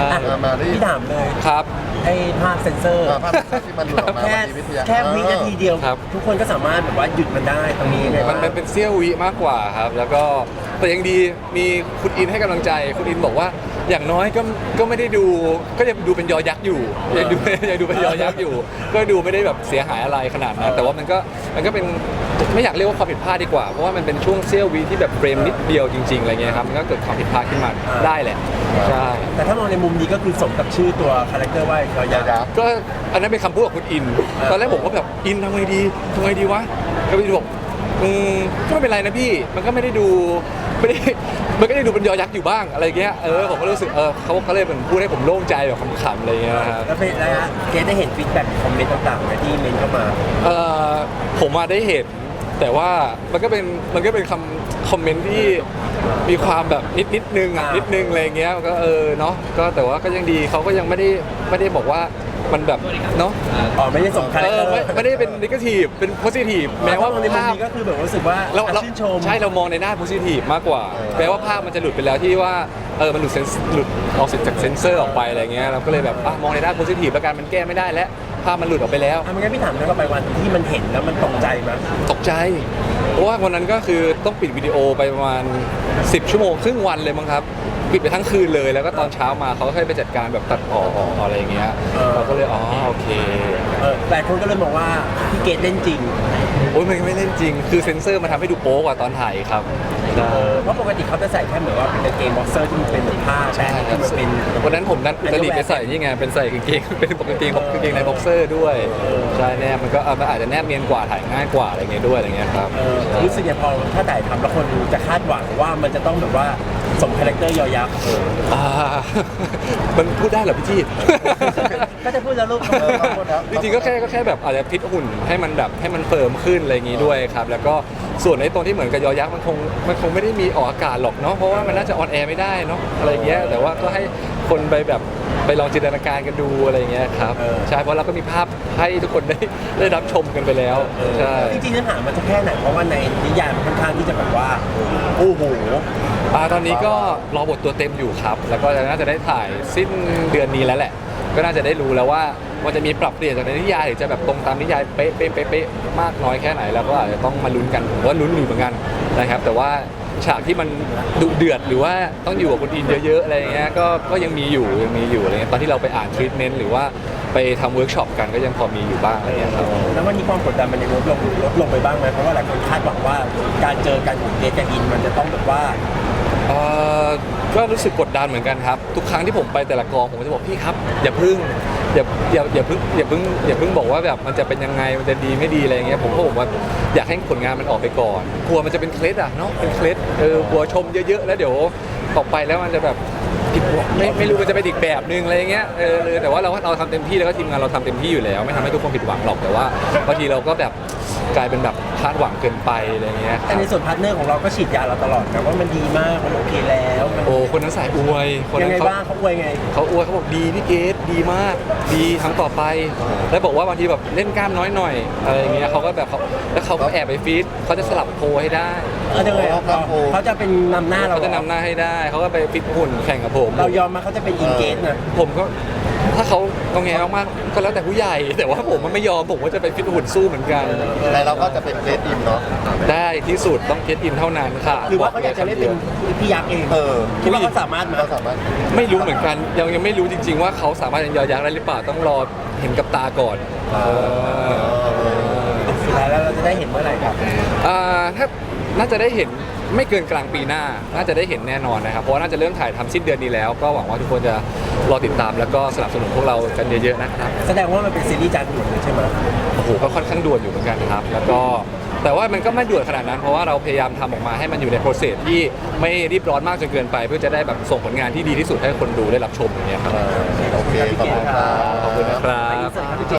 ช่อะมามาได้ พี่ถามเลยครับ ไอ้ภาพเซ็นเซอร์เออภาพที่มันหลุดออกมาแค่วันนี้วิทยาแค่วินาทีเดียว ครับ ทุกคนก็สามารถแบบว่าหยุดมันได้ตรงนี้ยังไงมันบ้างมันเป็นเสี้ยววิมากกว่าครับ แล้วก็แต่ยังดีมีคุณอินให้กำลังใจ คุณอินบอกว่า อย่างน้อยก็ก็ไม่ได้ดูก็ยังดูเป็นยอยักษ์อยู่ยังดู ยังดูเป็นยอยักษ์อยู่ ก็ดูไม่ได้แบบเสียหายอะไรขนาดนั้นแต่ว่ามันก็มันก็เป็นไม่อยากเรียกว่าความผิดพลาดดีกว่าเพราะว่ามันเป็นช่วงเสี้ยววิที่แบบเฟรมนิดเดียวจริงๆอะไรเงี้ยครับมันก็เกิดความผิดพลาดขึ้นมาได้แหละใช่ แต่ถ้ามองในมุมนี้ก็คือสมกับชื่อตัวคาแรคเตอร์ว่ายอยายักษ์ก็อันนั้นเป็นคำพูดของคุณอินตอนแรกผมก็แบบอินทำไงดีทำไงดีวะก็พี่บอกอืมก็ไม่เป็นไรนะพี่มันก็ไม่ได้ดูไม่ได้มันก็ได้ดูเป็นยอยักษ์อยู่บ้างอะไรเงี้ยเออผมก็รู้สึกเออเขาเขาเลยเหมือนพูดให้ผมโล่งใจแบบขำๆอะไรเงี้ยนะครับ แล้วเป็นแล้วเกดได้เห็นฟีดแบ็กคอมเมนต์ต่างๆไหมที่เมนเข้ามา เออผมมาได้เห็นแต่ว่ามันก็เป็นมันก็เป็นคำ คอมเมนต์ที่มีความแบบนิดนิดนึงอะนินิดนึงอะไรเงี้ยก็เออเนาะก็แต่ว่าก็ยังดีเขาก็ยังไม่ได้ไม่ได้บอกว่า มันแบบเนาะอ๋อไม่ได้ส่งคาแรเอคเตออร์ไม่ไม่ได้เป็นนิเกทีฟเป็นโพซิทีฟแม้ว่าถ้มองในมุมภาพนี้ก็คือแบบรู้สึกว่าเราเราชื่นชม ใช่เรามองในหน้าโพซิทีฟมากกว่าเออแม้ว่าภาพมันจะหลุดไปแล้วที่ว่าเออมันหลุดเซนส์หลุดออกจากเซนเซอร์ออกไปอะไรเงี้ยเราก็เลยแบบอะมองในหน้าโพซิทีฟแล้วกันมันแก้ไม่ได้แล้วภาพมันหลุดออกไปแล้วอะไม่งั้นพี่ถามแล้วก็ไปวันที่มันเห็นแล้วมันตกใจไหมตกใจเพราะว่าวันนั้นก็คือต้องปิดวิดีโอไปประมาณ 10 ชั่วโมงครึ่งวันเลยมั้งครับ ปิดไปทั้งคืนเลย แล้วก็ตอนเช้ามาเขาก็ให้ไปจัดการแบบตัดต่อออกอะไรอย่างเงี้ยเราก็เลยอ๋อโอเคเออหลายคนก็เลยมองว่าพี่เกดเล่นจริงโอ้ยมันไม่เล่นจริง คือเซ็นเซอร์มาทำให้ดูโป๊กว่าตอนถ่ายครับใช่เออเพราะปกติเขาจะใส่แค่เหมือนว่าเป็นกางเกงบ็อกเซอร์ที่มันเป็นเหมือนผ้าแป้งที่มันเป็นวันนั้นผมนัดอุตริไปใส่นี่ไงเป็นใส่กางเกงเป็นกางเกงกางเกงในบ็อกเซอร์ด้วยใช่แนบมันก็เออมันอาจจะแนบเนียนกว่าถ่ายง่ายกว่าอะไรเงี้ยด้วยอะไรเงี้ยครับเออรู้สึกยังพอถ้าถ่ายทำแล้วคนจะคาดหวังว่ามันจะต้องแบบว่า สมคาแรคเตอร์ยอยักษ์อ่า มันพูดได้เหรอพี่จีก็จะพูดแล้วลูกเออขอโทษครับจริงๆก็แค่ก็แค่แบบอาจจะพิทหุ่นให้มันแบบให้มันเฟิร์มขึ้นอะไรอย่างงี้ด้วยครับ แล้วก็ส่วนในตรงที่เหมือนกับยอยักษ์มันคงมันคงไม่ได้มีออกอากาศหรอกเนาะเพราะว่ามันน่าจะออนแอร์ไม่ได้เนาะอะไรอย่างเงี้ยแต่ว่าก็ให้คนไปแบบไปลองจินตนาการกันดูอะไรอย่างเงี้ยครับใช่เพราะเราก็มีภาพให้ทุกคนได้ได้รับชมกันไปแล้วใช่ จริงๆเนื้อหามันจะแค่ไหนเพราะว่าในนิยายมันค่อนข้างที่จะแบบว่าโอ้โห อ่าตอนนี้ก็รอบทตัวเต็มอยู่ครับ แล้วก็น่าจะได้ถ่ายสิ้นเดือนนี้แล้วแหละ ก็น่าจะได้รู้แล้วว่ามันจะมีปรับเปลี่ยนจากในนิยายหรือจะแบบตรงตามนิยายเป๊ะเป๊ะเป๊ะเป๊ะมากน้อยแค่ไหนแล้วก็อาจจะต้องมาลุ้นกันผมว่าลุ้นอยู่เหมือนกันนะครับ แต่ว่า ฉากที่มันดุเดือดหรือว่าต้องอยู่กับคนอินเยอะๆอะไรอย่างเงี้ยก็ก็ยังมีอยู่ยังมีอยู่อะไรเงี้ยตอนที่เราไปอ่านทรีทเมนต์หรือว่าไปทำเวิร์กช็อปกันก็ยังพอมีอยู่บ้างอะไรเงี้ยครับ แล้ววันนี้ความกดดันมันยังลดลงลดลงไปบ้างไหมเพราะว่าหลายคนคาดหวังว่าการเจอกันของเกกับอินมันจะต้องแบบว่า เอ่อก็รู้สึกกดดันเหมือนกันครับ ทุกครั้งที่ผมไปแต่ละกองผมจะบอกพี่ครับ อย่าพึ่งอย่าอย่าอย่าพึ่งอย่าพึ่งอย่าพึ่งบอกว่าแบบมันจะเป็นยังไงมันจะดีไม่ดีอะไรอย่างเงี้ยผมก็บอกว่าอยากให้ผลงานมันออกไปก่อนกลัวมันจะเป็นเคล็ดอะเนาะเป็นเคล็ดเออกลัวชมเยอะๆ แล้วเดี๋ยวออกไปแล้วมันจะแบบ ผิดหวังไม่ไม่รู้มันจะเป็นอีกแบบนึงอะไรอย่างเงี้ยเออเออแต่ว่าเราเราทำเต็มที่แล้วก็ทีมงานเราทำเต็มที่อยู่แล้ว ไม่ทำให้ทุกคนผิดหวังหรอกแต่ว่าบางทีเราก็แบบกลายเป็นแบบคาดหวังเกินไปอะไรอย่างเงี้ยคแต่รับในส่วนพาร์ทเนอร์ของเราก็ฉีดยาเราตลอดนะว่ามันดีมากมันโอเคแล้วมันโอ้คนนั้นสายอวยคนยันั้งนไงเขา บ้างเขาอวยไง เขาอวยเขาบอกดีพี่เกดดีมากดีทำต่อไป แล้วบอกว่าบางทีแบบเล่นกล้ามน้อยหน่อยอะไรอย่างเงี้ยเขาก็แบบเขาแล้วเขาก็แอบไปฟีดเขาจะสลับโพลให้ได้เออยังไงเขาครับผมเขาจะเป็นนำหน้าเราเขาจะนำหน้าให้ได้เขาก็ไปฟิตหุ่นแข่งกับผมเรายอมมาเขาจะเป็นอินเกตนะผมก็ถ้าเขาตรงแงมากๆก็แล้วแต่ผู้ใหญ่ แต่ว่าผมมันไม่ยอมผมก็จะไปฟิตหุ่นสู้เหมือนกัน แต่เราก็จะเป็นเกรดอิมเนาะได้ที่สุดต้องเคสอินเท่านั้นค่ะหรือว่าเขาอยากจะเล่นเป็นพี่ยักษ์เองเออคิดว่าเขาสามารถไหมาเราสามารถไม่รู้เหมือนกัน ยังยังไม่รู้จริง ๆ ว่าเขาสามารถเป็นยอยักษ์ได้หรือเปล่าต้องรอเห็นกับตาก่อน สุดท้ายแล้วเราจะได้เห็นเมื่อไหร่ครับอ่าถ้าน่าจะได้เห็นไม่เกินกลางปีหน้า น่าจะได้เห็นแน่นอนนะครับ เพราะว่าน่าจะเริ่มถ่ายทำสิ้นเดือนนี้แล้ว ก็หวังว่าทุกคนจะรอติดตามแล้วก็สนับสนุนพวกเรากันเยอะๆนะครับ แสดงว่ามันเป็นซีรีส์จานด่วนเลยใช่ไหมโอ้โห ก็ค่อนข้างด่วนอยู่เหมือนกันครับ แล้วก็แต่ว่ามันก็ไม่ด่วนขนาดนั้น เพราะว่าเราพยายามทำออกมาให้มันอยู่ในโปรเซสที่ไม่รีบร้อนมากจนเกินไป เพื่อจะได้แบบส่งผลงานที่ดีที่สุดให้คนดูได้รับชมอย่างเงี้ยครับ โอเคขอบคุณครับ ขอบคุณนะครับ